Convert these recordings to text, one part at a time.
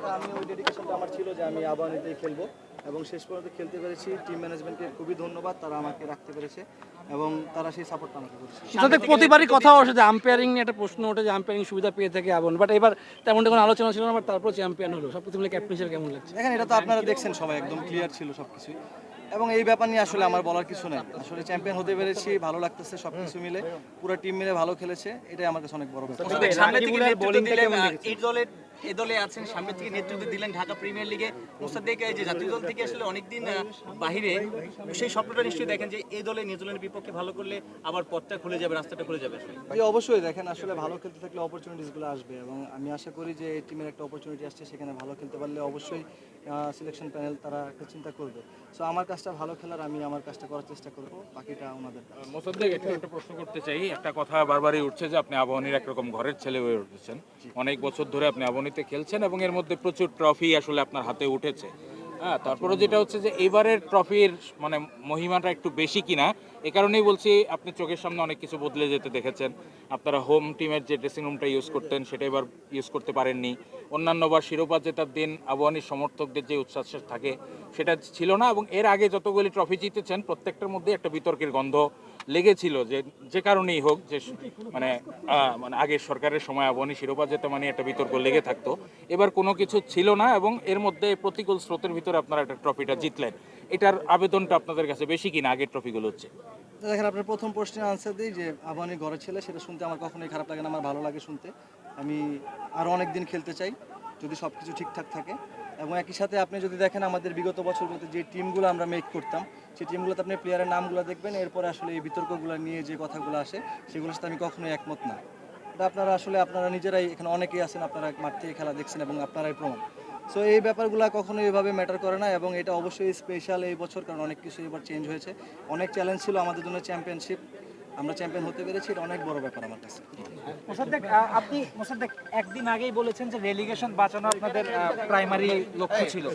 একটা আমি ওই ডেডিকেশনটা আমার ছিল যে আমি আবাহনীতেই খেলব এবং শেষ পর্যন্ত খেলতে পেরেছি। টিম ম্যানেজমেন্টকে খুবই ধন্যবাদ তারা আমাকে রাখতে পেরেছে এবং তারা সেই সাপোর্টটা আমাকে করেছে। তাদের প্রতিবারই কথা ওঠে যে আম্পায়ারিং নিয়ে একটা প্রশ্ন ওঠে যে আম্পায়ারিং সুবিধা পেয়ে থাকে আবন বাট এবার তেমন কোনো আলোচনা ছিল না বাট তারপর চ্যাম্পিয়ন হলো। সব কিছু মিলে ক্যাপ্টেন হিসেবে কেমন লাগছে? দেখেন এটা তো আপনারা দেখছেন সবাই একদম ক্লিয়ার ছিল সব কিছুই এবং এই ব্যাপার নিয়ে আসলে আমার বলার কিছু নেই। আসলে চ্যাম্পিয়ন হতে পেরেছি ভালো লাগতেছে সব কিছু মিলে। পুরো টিম মিলে ভালো খেলেছে এটাই আমার কাছে অনেক বড় ব্যাপার। এই দলে আছেন সামনে থেকে নেতৃত্ব দিলেন ঢাকা প্রিমিয়ার লিগে। মোসাদ্দেক যে জাতীয় দল থেকে আসলে অনেকদিন বাহিরে সেই স্বপ্নটা নিশ্চয়ই দেখেন যে এই দলে নিউজিল্যান্ডের বিপক্ষে ভালো করলে আবার পথটা খুলে যাবে রাস্তাটা খুলে যাবে। জি অবশ্যই দেখেন আসলে ভালো খেলতে থাকলে অপরচুনিটিসগুলো আসবে এবং আমি আশা করি যে এই টিমের একটা অপরচুনিটি আসছে সেখানে ভালো খেলতে পারলে অবশ্যই সিলেকশন প্যানেল তারা একটা চিন্তা করবে। সো আমার কাজটা ভালো খেলার আমি আমার কাজটা করার চেষ্টা করব বাকিটা ওনাদের কাজ। মোসাদ্দেক একটু একটা প্রশ্ন করতে চাই একটা কথা বারবারই উঠছে যে আপনি আবাহনীর একরকম ঘরের ছেলে হয়ে উঠেছেন। অনেক বছর ধরে আপনি আবাহনীতে খেলছেন এবং এর মধ্যে প্রচুর ট্রফি আসলে আপনার হাতে উঠেছে। হ্যাঁ তারপরে যেটা হচ্ছে যে এবারের ট্রফির মানে মহিমাটা একটু বেশি কিনা, এ কারণেই বলছি আপনি চোখের সামনে অনেক কিছু বদলে যেতে দেখেছেন। আপনারা হোম টিমের যে ড্রেসিং রুমটা ইউজ করতেন, সেটা এবার ইউজ করতে পারেননি। অন্যান্য অন্যান্যবার শিরোপা জেতার দিন আবাহনীর সমর্থকদের যে উচ্ছ্বাস থাকে, সেটা ছিল না এবং এর আগে যতগুলি ট্রফি জিতেছেন, প্রত্যেকটার মধ্যে একটা বিতর্কের গন্ধ লেগেছিল। যে যে কারণেই হোক যে মানে মানে আগের সরকারের সময় আবাহনী শিরোপা জেতা মানে একটা বিতর্ক লেগে থাকতো। এবার কোনো কিছু ছিল না এবং এর মধ্যে প্রতিকূল স্রোতের ভিতরে আপনারা একটা ট্রফিটা জিতলেন। এটার আবেদনটা আপনাদের কাছে বেশি কিনা? আগের ট্রফিগুলো হচ্ছে। দেখেন আপনার প্রথম প্রশ্নের আনসার দিই যে, আবাহনী ঘরে ছেলে, সেটা শুনতে আমার কখনোই খারাপ লাগে না, আমার ভালো লাগে শুনতে। আমি আরও অনেক দিন খেলতে চাই, যদি সব কিছু ঠিকঠাক থাকে। এবং একই সাথে আপনি যদি দেখেন আমাদের বিগত বছরগুলোতে যে টিমগুলো আমরা মেক করতাম, সেই টিমগুলোতে আপনি প্লেয়ারের নামগুলো দেখবেন, এরপরে আসলে এই বিতর্কগুলো নিয়ে যে কথাগুলো আসে, সেগুলোর সাথে আমি কখনোই একমত না। এটা আপনারা আসলে, আপনারা নিজেরাই এখানে অনেকেই আছেন, আপনারা মাঠ থেকে খেলা দেখছেন এবং আপনারাই প্রমাণ। সো এই ব্যাপারগুলো কখনো এভাবে ম্যাটার করে না এবং এটা অবশ্যই স্পেশাল এই বছর কারণ অনেক কিছু এবার চেঞ্জ হয়েছে। অনেক চ্যালেঞ্জ ছিল আমাদের জন্য চ্যাম্পিয়নশিপ আমরা চ্যাম্পিয়ন হতে পেরেছি, এটা অনেক বড় ব্যাপার আমার কাছে। মোসাদ্দেক আপনি, মোসাদ্দেক, একদিন আগেই বলেছেন যে রেলিগেশন বাঁচানো আপনাদের প্রাইমারি লক্ষ্য ছিল।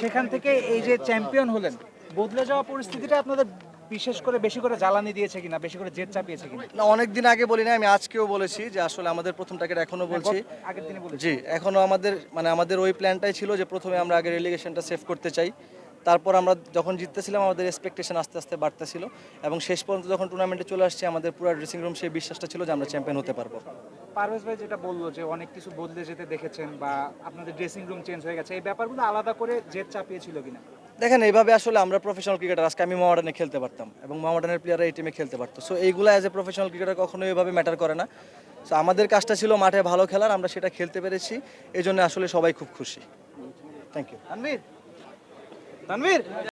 সেখান থেকে এই যে চ্যাম্পিয়ন হলেন, বদলে যাওয়া পরিস্থিতিটা আপনাদের বিশেষ করে বেশি করে জ্বালানি দিয়েছে কিনা বেশি করে জেদ চাপিয়েছে কিনা? না অনেক দিন আগে বলি না আমি আজকেও বলেছি যে আসলে আমাদের প্রথম টার্গেট এখনও বলছি। আগের দিনে বলেছেন জি এখনও আমাদের মানে আমাদের ওই প্ল্যানটাই ছিল যে প্রথমে আমরা আগে রেলিগেশনটা সেভ করতে চাই। তারপর আমরা যখন জিততেছিলাম আমাদের এক্সপেকটেশন আস্তে আস্তে বাড়তেছিল এবং শেষ পর্যন্ত যখন টুর্নামেন্টে চলে আসছে আমাদের পুরো ড্রেসিং রুম সেই বিশ্বাসটা ছিল যে আমরা চ্যাম্পিয়ন হতে পারব। পারভেজ ভাই যেটা বলল যে অনেক কিছু বদলে যেতে দেখেছেন বা আপনাদের ড্রেসিং রুম চেঞ্জ হয়ে গেছে এই ব্যাপারগুলো আলাদা করে জেদ চাপিয়েছিল কিনা? দেখেন, এইভাবে আসলে আমরা প্রফেশনাল ক্রিকেটার আজকে আমি মহামডানে খেলতে পারতাম এবং মহামডানের প্লেয়াররা এই টিমে খেলতে পারতো। সো এইগুলো অ্যাজ এ প্রফেশনাল ক্রিকেটার কখনো এইভাবে ম্যাটার করে না। সো আমাদের কাজটা ছিল মাঠে ভালো খেলার, আমরা সেটা খেলতে পেরেছি। এই জন্য আসলে সবাই খুব খুশি। Thank you Tanvir? তানভীর?